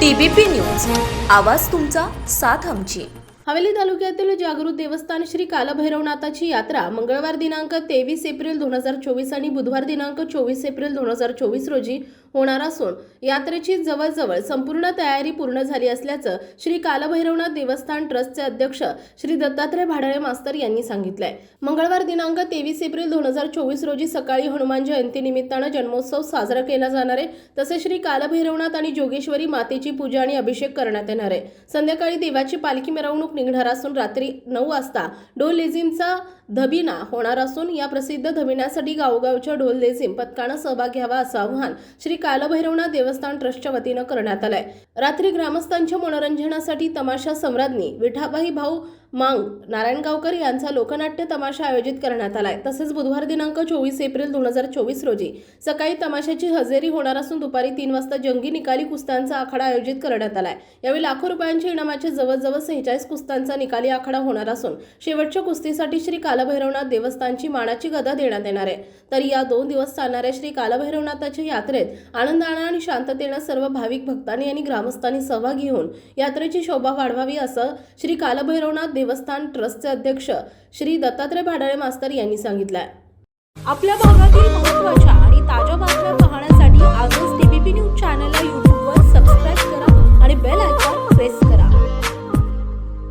TBP news. आवाज तुमचा साथ आमची. हवेली तालुक्यातील जागृत देवस्थान श्री कालभैरवनाथाची यात्रा मंगळवार दिनांक तेवीस एप्रिल दोन हजार चोवीस आणि बुधवार दिनांक चोवीस एप्रिल दोन हजार चोवीस रोजी होणार असून यात्रेची जवळजवळ संपूर्ण तयारी पूर्ण झाली असल्याचं श्री कालभैरवनाथ देवस्थान ट्रस्टचे अध्यक्ष श्री दत्तात्रय भाडळे मास्तर यांनी सांगितलंय. मंगळवार दिनांक तेवीस एप्रिल दोन हजार चोवीस रोजी सकाळी हनुमान जयंती निमित्तानं जन्मोत्सव साजरा केला जाणार आहे. तसेच श्री कालभैरवनाथ आणि जोगेश्वरी मातेची पूजा आणि अभिषेक करण्यात येणार आहे. संध्याकाळी देवाची पालखी मिरवणूक निघणार असून रात्री नऊ वाजता डोल लेझिमचा धबिना होणार असून या प्रसिद्ध धबिन्यासाठी गावोगावच्या ढोल लेझिम पथकानं सहभाग घ्यावा असं आवाहन श्री कालभैरवनाथ देवस्थान ट्रस्टच्या वतीनं करण्यात आलाय. रात्री ग्रामस्थांच्या मनोरंजनासाठी तमाशा सम्राज्ञी विठाबाई भाऊ मांग नारायणगावकर यांचा लोकनाट्य तमाशा आयोजित करण्यात आलाय. तसेच बुधवार दिनांक चोवीस एप्रिल दोन हजार चोवीस रोजी सकाळी तमाशाची हजेरी होणार असून दुपारी तीन वाजता जंगी निकाली कुस्त्यांचा आखाडा आयोजित करण्यात आलाय. यावेळी लाखो रुपयांच्या इनामाचे जवळजवळ सेहेचाळीस कुस्त्यांचा निकाली आखाडा होणार असून शेवटच्या कुस्तीसाठी श्री कालभैरवनाथ देवस्थानची मानाची गदा देण्यात येणार आहे. तर या दोन दिवस चालणाऱ्या श्री कालभैरवनाथाच्या यात्रेत आनंदानं आणि शांततेनं सर्व भाविक भक्तांनी आणि ग्रामस्थांनी सहभाग घेऊन यात्रेची शोभा वाढवावी असं श्री कालभैरवनाथ देवस्थान ट्रस्टचे अध्यक्ष श्री दत्तात्रय भाडाळे मास्तर यांनी सांगितलंय. आपल्या भागातील